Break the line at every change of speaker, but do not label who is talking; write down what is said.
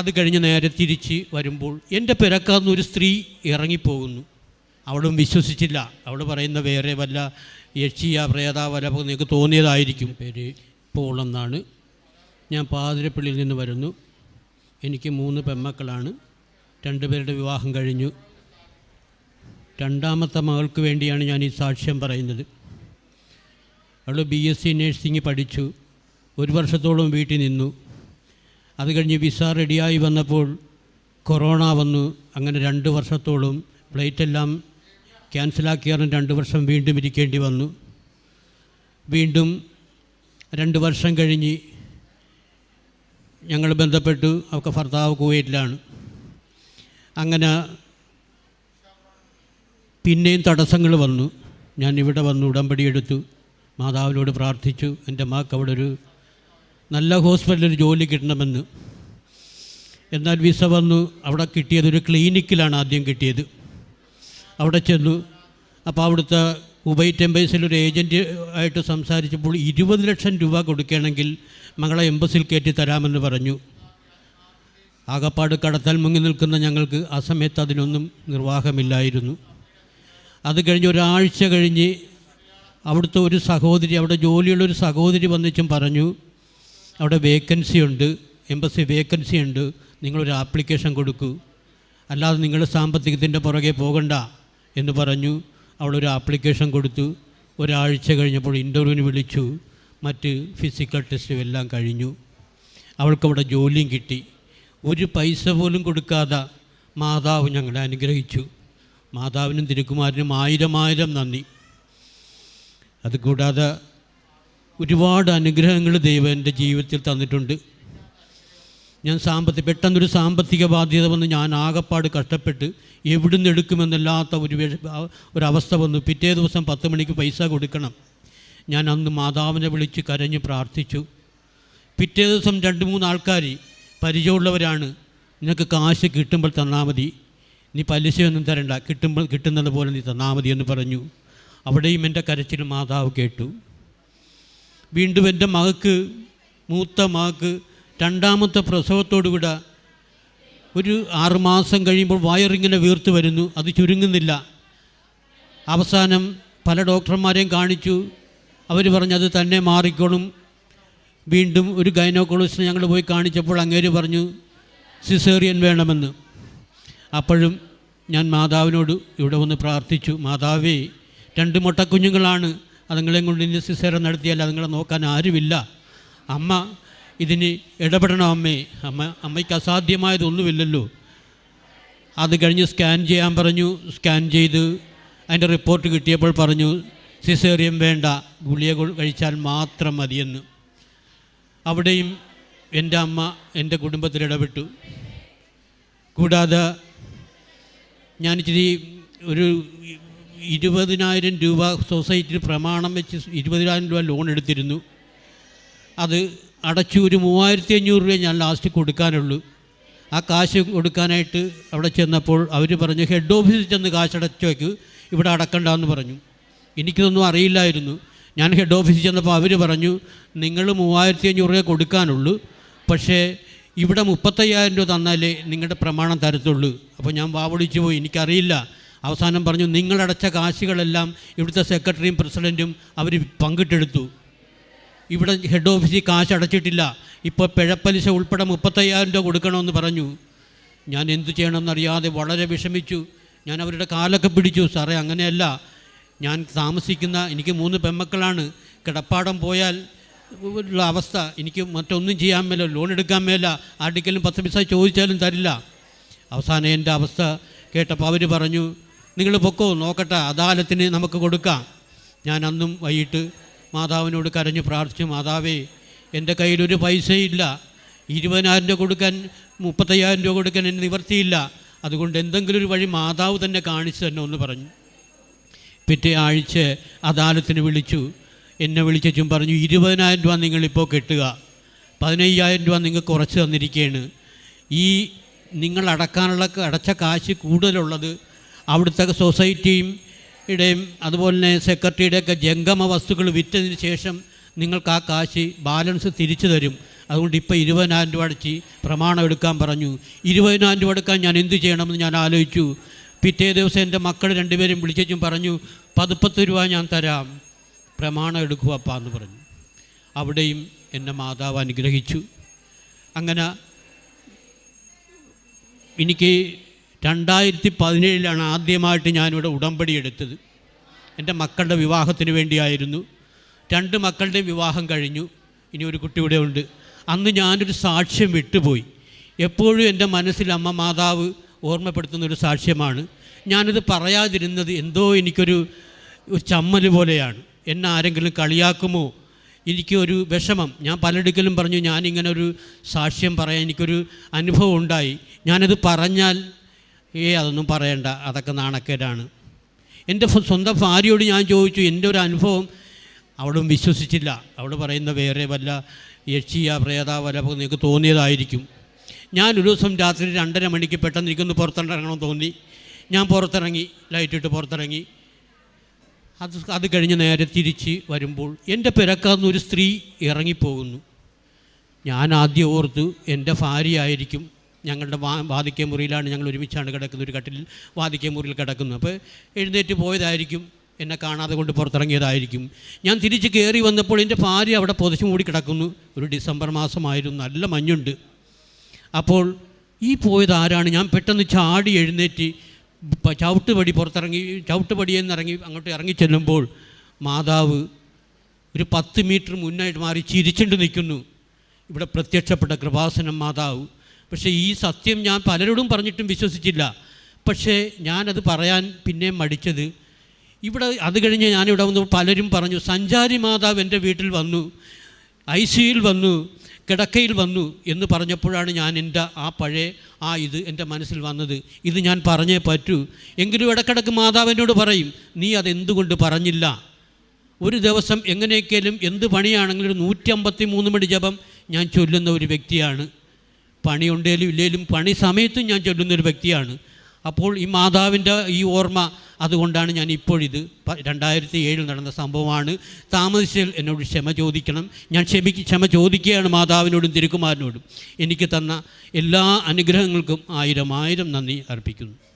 അത് കഴിഞ്ഞ് നേരെ തിരിച്ച് വരുമ്പോൾ എന്റെ പിറക്കാന്ന് സ്ത്രീ ഇറങ്ങിപ്പോകുന്നു. അവളും വിശ്വസിച്ചില്ല. അവൾ പറയുന്ന വേറെ വല്ല യക്ഷിയ പ്രേത വല നിങ്ങൾക്ക് തോന്നിയതായിരിക്കും. പേര് പോളെന്നാണ്. ഞാൻ പാതിരപ്പള്ളിയിൽ നിന്ന് വരുന്നു. എനിക്ക് മൂന്ന് പെമ്മക്കളാണ്. രണ്ടുപേരുടെ വിവാഹം കഴിഞ്ഞു. രണ്ടാമത്തെ മകൾക്ക് വേണ്ടിയാണ് ഞാൻ ഈ സാക്ഷ്യം പറയുന്നത്. അവൾ ബി എസ് സി നേഴ്സിംഗ് പഠിച്ചു. ഒരു വർഷത്തോളം വീട്ടിൽ നിന്നു. അത് കഴിഞ്ഞ് വിസ റെഡിയായി വന്നപ്പോൾ കൊറോണ വന്നു. അങ്ങനെ രണ്ട് വർഷത്തോളം ഫ്ലൈറ്റ് എല്ലാം ക്യാൻസലാക്കിയാലും രണ്ട് വർഷം വീണ്ടും ഇരിക്കേണ്ടി വന്നു. വീണ്ടും രണ്ട് വർഷം കഴിഞ്ഞ് ഞങ്ങൾ ബന്ധപ്പെട്ടു. അവൾക്ക് ഭർത്താവ് കുവൈറ്റിലാണ്. അങ്ങനെ പിന്നെയും തടസ്സങ്ങൾ വന്നു. ഞാൻ ഇവിടെ വന്ന് ഉടമ്പടി എടുത്തു. മാതാവിനോട് പ്രാർത്ഥിച്ചു. എന്റെ മാക്ക് അവിടെ ഒരു നല്ല ഹോസ്പിറ്റലിൽ ജോലി കിട്ടണമെന്ന്. എന്നാൽ വിസ വന്നു. അവിടെ കിട്ടിയത് ഒരു ക്ലിനിക്കിലാണ് ആദ്യം കിട്ടിയത്. അവിടെ ചെന്നു. അപ്പോൾ അവിടുത്തെ കുവൈറ്റ് എംബസിയിൽ ഒരു ഏജന്റ് ആയിട്ട് സംസാരിച്ചപ്പോൾ ഇരുപത് ലക്ഷം രൂപ കൊടുക്കുകയാണെങ്കിൽ മകളെ എംബസിൽ കയറ്റി തരാമെന്ന് പറഞ്ഞു. ആകപ്പാട് കടത്താൽ മുങ്ങി നിൽക്കുന്ന ഞങ്ങൾക്ക് ആ സമയത്ത് അതിനൊന്നും നിർവാഹമില്ലായിരുന്നു. അത് കഴിഞ്ഞ് ഒരാഴ്ച കഴിഞ്ഞ് അവിടുത്തെ ഒരു സഹോദരി അവിടെ ജോലിയുള്ള ഒരു സഹോദരി വന്നിച്ചും പറഞ്ഞു അവിടെ വേക്കൻസി ഉണ്ട് എംബസി വേക്കൻസി ഉണ്ട് നിങ്ങളൊരു ആപ്ലിക്കേഷൻ കൊടുക്കൂ. അല്ലാതെ നിങ്ങൾ സാമ്പത്തികത്തിന്റെ പുറകെ പോകണ്ട എന്ന് പറഞ്ഞു അവളൊരു ആപ്ലിക്കേഷൻ കൊടുത്തു. ഒരാഴ്ച കഴിഞ്ഞപ്പോൾ ഇന്റർവ്യൂവിന് വിളിച്ചു. മറ്റ് ഫിസിക്കൽ ടെസ്റ്റും എല്ലാം കഴിഞ്ഞു. അവൾക്കവിടെ ജോലിയും കിട്ടി. ഒരു പൈസ പോലും കൊടുക്കാതെ മാതാവ് ഞങ്ങളെ അനുഗ്രഹിച്ചു. മാതാവിനും തിരുക്കുമാരനും ആയിരം ആയിരം നന്ദി. അതുകൂടാതെ ഒരുപാട് അനുഗ്രഹങ്ങൾ ദൈവം എന്റെ ജീവിതത്തിൽ തന്നിട്ടുണ്ട്. ഞാൻ സാമ്പത്തിക പെട്ടെന്നൊരു സാമ്പത്തിക ബാധ്യത വന്ന് ഞാൻ ആകപ്പാട് കഷ്ടപ്പെട്ട് എവിടുന്ന് എടുക്കുമെന്നല്ലാത്ത ഒരു ഒരവസ്ഥ വന്നു. പിറ്റേ ദിവസം പത്ത് മണിക്ക് പൈസ കൊടുക്കണം. ഞാൻ അന്ന് മാതാവിനെ വിളിച്ച് കരഞ്ഞ് പ്രാർത്ഥിച്ചു. പിറ്റേ ദിവസം രണ്ട് മൂന്ന് ആൾക്കാർ പരിചയമുള്ളവരാണ്. നിനക്ക് കാശ് കിട്ടുമ്പോൾ തന്നാൽ മതി. നീ പലിശയൊന്നും തരണ്ട. കിട്ടുമ്പോൾ കിട്ടുന്നത് പോലെ നീ തന്നാൽ മതി എന്ന് പറഞ്ഞു. അവിടെയും എന്റെ കരച്ചിൽ മാതാവ് കേട്ടു. വീണ്ടും എന്റെ മകക്ക് മൂത്ത മകക്ക് രണ്ടാമത്തെ പ്രസവത്തോടുകൂടെ ഒരു ആറുമാസം കഴിയുമ്പോൾ വയറിങ്ങനെ വീർത്ത് വരുന്നു അത് ചുരുങ്ങുന്നില്ല. അവസാനം പല ഡോക്ടർമാരെയും കാണിച്ചു. അവർ പറഞ്ഞു അത് തന്നെ മാറിക്കോളും. വീണ്ടും ഒരു ഗൈനോക്കോളജിസ്റ്റ് ഞങ്ങൾ പോയി കാണിച്ചപ്പോൾ അങ്ങേര് പറഞ്ഞു സിസേറിയൻ വേണമെന്ന്. അപ്പോഴും ഞാൻ മാതാവിനോട് ഇവിടെ വന്ന് പ്രാർത്ഥിച്ചു മാതാവേ രണ്ട് മുട്ടക്കുഞ്ഞുങ്ങളാണ്. അതുങ്ങളെയും കൊണ്ട് ഇനി സിസേറ നടത്തിയാൽ അതുങ്ങളെ നോക്കാൻ ആരുമില്ല. അമ്മ ഇതിന് ഇടപെടണം അമ്മേ. അമ്മ അമ്മയ്ക്ക് അസാധ്യമായതൊന്നുമില്ലല്ലോ. അത് കഴിഞ്ഞ് സ്കാൻ ചെയ്യാൻ പറഞ്ഞു. സ്കാൻ ചെയ്ത് അതിന്റെ റിപ്പോർട്ട് കിട്ടിയപ്പോൾ പറഞ്ഞു സിസേറിയം വേണ്ട ഗുളിക കഴിച്ചാൽ മാത്രം മതിയെന്ന്. അവിടെയും എന്റെ അമ്മ എന്റെ കുടുംബത്തിൽ ഇടപെട്ടു. കൂടാതെ ഞാനിച്ചിരി ഒരു ഇരുപതിനായിരം രൂപ സൊസൈറ്റിയിൽ പ്രമാണം വെച്ച് ഇരുപതിനായിരം രൂപ ലോൺ എടുത്തിരുന്നു. അത് അടച്ചു ഒരു മൂവായിരത്തി അഞ്ഞൂറ് രൂപ ഞാൻ ലാസ്റ്റ് കൊടുക്കാനുള്ളൂ. ആ കാശ് കൊടുക്കാനായിട്ട് അവിടെ ചെന്നപ്പോൾ അവർ പറഞ്ഞു ഹെഡ് ഓഫീസിൽ ചെന്ന് കാശ് അടച്ചു അടച്ചേക്ക് ഇവിടെ അടക്കണ്ടെന്ന് പറഞ്ഞു. എനിക്കിതൊന്നും അറിയില്ലായിരുന്നു. ഞാൻ ഹെഡ് ഓഫീസിൽ ചെന്നപ്പോൾ അവർ പറഞ്ഞു നിങ്ങൾ മൂവായിരത്തി അഞ്ഞൂറ് രൂപ കൊടുക്കാനുള്ളൂ പക്ഷേ ഇവിടെ മുപ്പത്തയ്യായിരം രൂപ തന്നാലേ നിങ്ങളുടെ പ്രമാണം തരത്തുള്ളൂ. അപ്പോൾ ഞാൻ വാവൊളിച്ചു പോയി. എനിക്കറിയില്ല. അവസാനം പറഞ്ഞു നിങ്ങളടച്ച കാശുകളെല്ലാം ഇവിടുത്തെ സെക്രട്ടറിയും പ്രസിഡന്റും അവർ പങ്കിട്ടെടുത്തു. ഇവിടെ ഹെഡ് ഓഫീസിൽ കാശ് അടച്ചിട്ടില്ല. ഇപ്പോൾ പിഴപ്പലിശ ഉൾപ്പെടെ മുപ്പത്തയ്യായിരം രൂപ കൊടുക്കണമെന്ന് പറഞ്ഞു. ഞാൻ എന്തു ചെയ്യണമെന്നറിയാതെ വളരെ വിഷമിച്ചു. ഞാൻ അവരുടെ കാലൊക്കെ പിടിച്ചു. സാറേ അങ്ങനെയല്ല. ഞാൻ താമസിക്കുന്ന എനിക്ക് മൂന്ന് പെമ്മക്കളാണ് കിടപ്പാടം പോയാൽ ഉള്ള അവസ്ഥ. എനിക്ക് മറ്റൊന്നും ചെയ്യാൻ മേല ലോൺ എടുക്കാൻ മേല. ആർട്ടിക്കലും പത്ത് പൈസ ചോദിച്ചാലും തരില്ല. അവസാനം എന്റെ അവസ്ഥ കേട്ടപ്പോൾ അവർ പറഞ്ഞു നിങ്ങൾ പൊക്കോ നോക്കട്ടെ. അദാലത്തിന് നമുക്ക് കൊടുക്കാം. ഞാൻ അന്നും വൈകിട്ട് മാതാവിനോട് കരഞ്ഞു പ്രാർത്ഥിച്ചു മാതാവേ എന്റെ കയ്യിലൊരു പൈസയില്ല. ഇരുപതിനായിരം രൂപ കൊടുക്കാൻ മുപ്പത്തയ്യായിരം രൂപ കൊടുക്കാൻ എന്നെ നിവർത്തിയില്ല. അതുകൊണ്ട് എന്തെങ്കിലും ഒരു വഴി മാതാവ് തന്നെ കാണിച്ചു തന്നെ ഒന്ന് പറഞ്ഞു. പിറ്റേ ആഴ്ച അദാലത്തിന് വിളിച്ചു. എന്നെ വിളിച്ചും പറഞ്ഞു ഇരുപതിനായിരം രൂപ നിങ്ങളിപ്പോൾ കെട്ടുക. പതിനയ്യായിരം രൂപ നിങ്ങൾ കുറച്ച് തന്നിരിക്കുകയാണ് ഈ നിങ്ങൾ അടക്കാനുള്ള അടച്ച കാശ് കൂടുതലുള്ളത് അവിടുത്തെ സൊസൈറ്റിയും ഇടയും അതുപോലെ തന്നെ സെക്രട്ടറിയുടെയൊക്കെ ജംഗമ വസ്തുക്കൾ വിറ്റതിന് ശേഷം നിങ്ങൾക്ക് ആ കാശ് ബാലൻസ് തിരിച്ചു തരും. അതുകൊണ്ട് ഇപ്പോൾ ഇരുപതിനായിരം രൂപ അടച്ച് പ്രമാണം എടുക്കാൻ പറഞ്ഞു. ഇരുപതിനായിരം രൂപ എടുക്കാൻ ഞാൻ എന്ത് ചെയ്യണമെന്ന് ഞാൻ ആലോചിച്ചു. പിറ്റേ ദിവസം എന്റെ മക്കൾ രണ്ടുപേരും വിളിച്ചും പറഞ്ഞു പതിപ്പത്ത് രൂപ ഞാൻ തരാം. പ്രമാണം എടുക്കുക അപ്പാ എന്ന് പറഞ്ഞു. അവിടെയും എന്നെ മാതാവ് അനുഗ്രഹിച്ചു. അങ്ങനെ എനിക്ക് രണ്ടായിരത്തി പതിനേഴിലാണ് ആദ്യമായിട്ട് ഞാനിവിടെ ഉടമ്പടി എടുത്തത്. എന്റെ മക്കളുടെ വിവാഹത്തിന് വേണ്ടിയായിരുന്നു. രണ്ട് മക്കളുടെയും വിവാഹം കഴിഞ്ഞു. ഇനി ഒരു കുട്ടി ഇവിടെ ഉണ്ട്. അന്ന് ഞാനൊരു സാക്ഷ്യം വിട്ടുപോയി. എപ്പോഴും എന്റെ മനസ്സിൽ അമ്മ മാതാവ് ഓർമ്മപ്പെടുത്തുന്ന ഒരു സാക്ഷ്യമാണ്. ഞാനിത് പറയാതിരുന്നത് എന്തോ എനിക്കൊരു ചമ്മൽ പോലെയാണ്. എന്നെ ആരെങ്കിലും കളിയാക്കുമോ? എനിക്കൊരു വിഷമം. ഞാൻ പലയിടക്കലും പറഞ്ഞു ഞാനിങ്ങനെ ഒരു സാക്ഷ്യം പറയാൻ എനിക്കൊരു അനുഭവം ഉണ്ടായി. ഞാനത് പറഞ്ഞാൽ ഏ അതൊന്നും പറയണ്ട. അതൊക്കെ നാണക്കേടാണ്. എന്റെ സ്വന്തം ഭാര്യയോട് ഞാൻ ചോദിച്ചു എന്റെ ഒരു അനുഭവം അവളും വിശ്വസിച്ചില്ല. അവൾ പറയുന്ന വേറെ വല്ല യക്ഷിയ പ്രേത വല്ല നിങ്ങൾക്ക് തോന്നിയതായിരിക്കും. ഞാൻ ഒരു ദിവസം രാത്രി രണ്ടര മണിക്ക് പെട്ടെന്ന് എനിക്കൊന്ന് പുറത്തിറങ്ങണമെന്ന് തോന്നി. ഞാൻ പുറത്തിറങ്ങി ലൈറ്റിട്ട് പുറത്തിറങ്ങി. അത് അത് കഴിഞ്ഞ് നേരെ തിരിച്ച് വരുമ്പോൾ എന്റെ പിറക്കാന്ന് ഒരു സ്ത്രീ ഇറങ്ങിപ്പോകുന്നു. ഞാൻ ആദ്യം ഓർത്തു എന്റെ ഭാര്യയായിരിക്കും ഞങ്ങളുടെ വാ വാതിക്കേ മുറിയിലാണ് ഞങ്ങൾ ഒരുമിച്ചാണ് കിടക്കുന്നത് ഒരു കട്ടിൽ വാതിക്കേ മുറിയിൽ കിടക്കുന്നത്. അപ്പോൾ എഴുന്നേറ്റ് പോയതായിരിക്കും എന്നെ കാണാതെ കൊണ്ട് പുറത്തിറങ്ങിയതായിരിക്കും. ഞാൻ തിരിച്ച് കയറി വന്നപ്പോൾ എന്റെ ഭാര്യ അവിടെ പൊതിച്ചു മൂടി കിടക്കുന്നു. ഒരു ഡിസംബർ മാസമായിരുന്നു നല്ല മഞ്ഞുണ്ട്. അപ്പോൾ ഈ പോയത് ആരാണ്? ഞാൻ പെട്ടെന്ന് ചാടി എഴുന്നേറ്റ് ചവിട്ടുപടി പുറത്തിറങ്ങി ചവിട്ടുപടിയിൽ നിന്ന് ഇറങ്ങി അങ്ങോട്ട് ഇറങ്ങി ചെല്ലുമ്പോൾ മാതാവ് ഒരു പത്ത് മീറ്റർ മുന്നായിട്ട് മാറി ചിരിച്ചുകൊണ്ട് നിൽക്കുന്നു. ഇവിടെ പ്രത്യക്ഷപ്പെട്ട കൃപാസനം മാതാവ്. പക്ഷേ ഈ സത്യം ഞാൻ പലരോടും പറഞ്ഞിട്ടും വിശ്വസിച്ചില്ല. പക്ഷേ ഞാനത് പറയാൻ പിന്നെ മടിച്ചത്. ഇവിടെ അത് കഴിഞ്ഞ് ഞാനിവിടെ വന്ന് പലരും പറഞ്ഞു സഞ്ചാരി മാതാവ് എന്റെ വീട്ടിൽ വന്നു ഐ സിയിൽ വന്നു കിടക്കയിൽ വന്നു എന്ന് പറഞ്ഞപ്പോഴാണ് ഞാൻ എന്റെ ആ പഴയ ആ ഇത് എന്റെ മനസ്സിൽ വന്നത്. ഇത് ഞാൻ പറഞ്ഞേ പറ്റൂ. എങ്കിലും ഇടക്കിടക്ക് മാതാവിനോട് പറയും നീ അതെന്തുകൊണ്ട് പറഞ്ഞില്ല? ഒരു ദിവസം എങ്ങനെയൊക്കെയും എന്ത് പണിയാണെങ്കിലും ഒരു നൂറ്റമ്പത്തി മൂന്ന് മണി ജപം ഞാൻ ചൊല്ലുന്ന ഒരു വ്യക്തിയാണ്. പണിയുണ്ടേലും ഇല്ലേലും പണി സമയത്തും ഞാൻ ചൊല്ലുന്നൊരു വ്യക്തിയാണ്. അപ്പോൾ ഈ മാതാവിന്റെ ഈ ഓർമ്മ അതുകൊണ്ടാണ് ഞാൻ ഇപ്പോഴിത് രണ്ടായിരത്തി ഏഴിൽ നടന്ന സംഭവമാണ്. താമസിച്ചാൽ എന്നോട് ക്ഷമ ചോദിക്കണം. ഞാൻ ക്ഷമിക്ക് ക്ഷമ ചോദിക്കുകയാണ് മാതാവിനോടും തിരുക്കുമാരനോടും. എനിക്ക് തന്ന എല്ലാ അനുഗ്രഹങ്ങൾക്കും ആയിരം ആയിരം നന്ദി അർപ്പിക്കുന്നു.